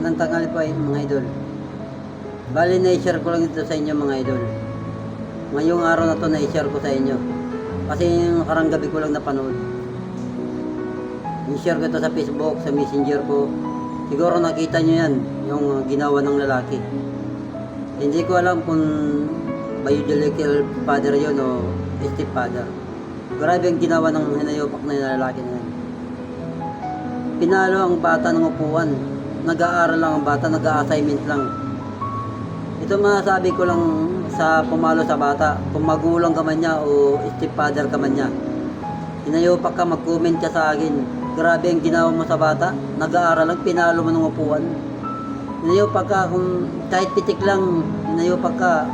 Kanang tangali po mga idol. Bali na-share ko lang ito sa inyo mga idol. Ngayong araw na to na-share ko sa inyo. Kasi yung karang gabi ko lang napanood. I-share ko ito sa Facebook, sa messenger ko. Siguro nakita nyo yan, yung ginawa ng lalaki. Hindi ko alam kung biological father yon o step father. Grabe ang ginawa ng hinayopak na lalaki na yan. Pinalo ang bata ng upuan. Nag-aaral lang ang bata, nag-assignment lang. Ito masasabi ko lang sa pumalo sa bata, kung magulang ka man niya o stepfather ka man niya. Hinayopak ka, mag-comment ka sa akin. Grabe ang ginawa mo sa bata, nag-aaral lang, pinalo mo ng upuan. Hinayopak ka, kung kahit pitik lang, hinayopak ka,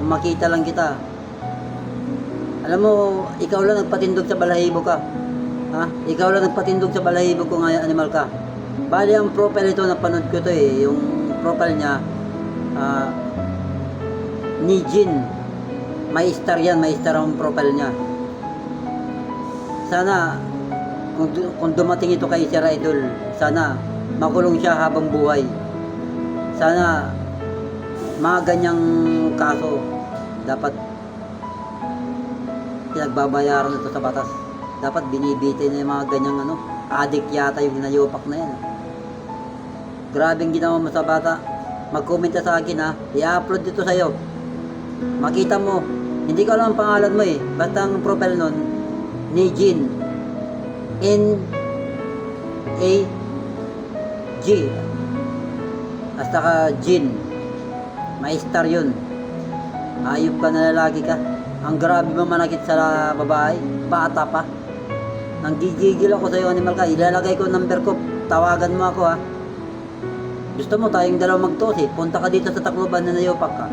kung makita lang kita. Alam mo, ikaw lang nagpatindog sa balahibo ka. Ha? Ikaw lang nagpatindog sa balahibo ko nga animal ka. Bali ang profile ito, napanood ko to eh. Yung profile niya, ah, ni Jin. May star yan, may star ang profile niya. Sana, kung, kung dumating ito kay Sir Idol, sana makulong siya habang buhay. Sana, mga ganyang kaso, dapat pinagbabayaran ito sa batas. Dapat binibitay na yung mga ganyang ano, adik yata yung hinayopak na yan. Grabe ang ginawa mo sa bata. Mag-comment ka sa akin ha. I-upload dito sa'yo. Makita mo. Hindi ko alam ang pangalan mo eh. Basta ang profile nun, ni Jin. N A G. Basta ka Jin. May yun. Ayop ka na lalaki ka. Ang grabe mo manakit sa babae. Bata pa. Nang gigigil ako sa'yo, animal ka. Ilalagay ko number ko. Tawagan mo ako ha. Gusto mo tayong dalawa magtos eh. Punta ka dito sa Tacloban na nayopak ka.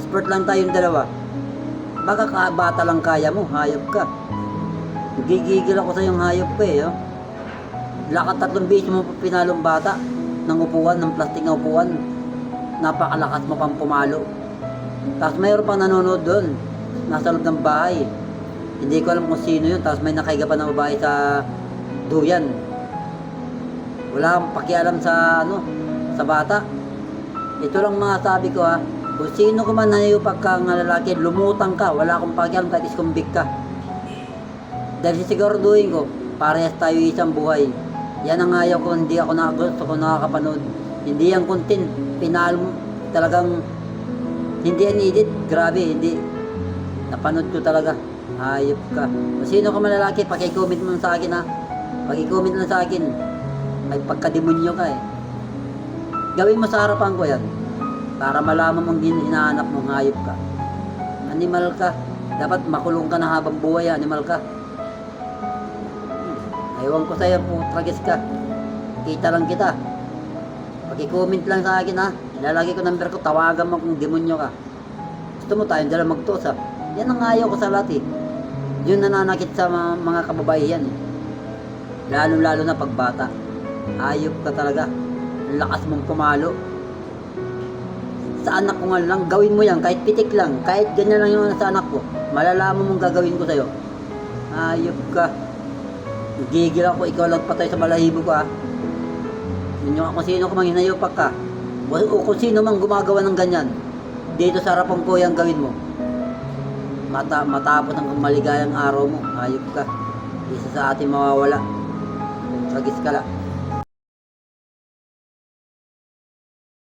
Sport lang tayong dalawa. Baka ka, bata lang kaya mo, hayop ka. Gigigil ako sa yung hayop ko eh. Oh. Lakat tatlong beses mo pinalong bata ng upuan, ng plastic na upuan. Napakalakas mo pang pumalo. Tapos mayroon pang nanonood doon. Nasa loob ng bahay. Hindi ko alam kung sino yun. Tapos may nakaiga pa na babae sa duyan. Wala akong pakialam sa ano, sa bata. Ito lang mga sabi ko ha. Kung sino ka man nanayupak ka ng lalaki, lumutang ka. Wala akong pakialam kahit iskumbig ka. Dahil sisiguraduhin ko, parehas tayo isang buhay. Yan ang ayaw ko, hindi ako nakagusto ko nakakapanood. Hindi ang content, pinal talagang hindi yan edit, grabe, hindi. Napanood ko talaga. Hayop ka. Kung sino ka man lalaki, pakicomment mo sa akin ha. Pakicomment lang sa akin. May pagkademonyo ka eh. Gawin mo sa harapan ko yan. Para malaman mong hin- hinahanap mong hayop ka. Animal ka. Dapat makulong ka na habang buhay, animal ka. Ewan ko sa'yo kung tragis ka. Kita lang kita. Pag-comment lang sa akin ha. Ilalagay ko number ko, tawagan mo kung demonyo ka. Gusto mo tayong dala magtos ha. Yan ang ayaw ko sa lahat eh. Yun nananakit sa mga, mga kababaihan eh. Lalo-lalo na pagbata. Ayop ka talaga. Lakas mong pumalo. Sa anak ko nga lang, gawin mo yan. Kahit pitik lang. Kahit ganyan lang yung sa anak ko. Malalaman mong gagawin ko sa'yo. Ayop ka. Gigil ako, ikaw lang patay sa balahibo ko ha. Ninyo kung sino ka mang hinayopak ka. O, kung sino mang gumagawa ng ganyan. Dito sa harapan ko yung gawin mo. Mata, matapos ang maligayang araw mo. Ayop ka. Isa sa atin mawawala. Tragis ka lang.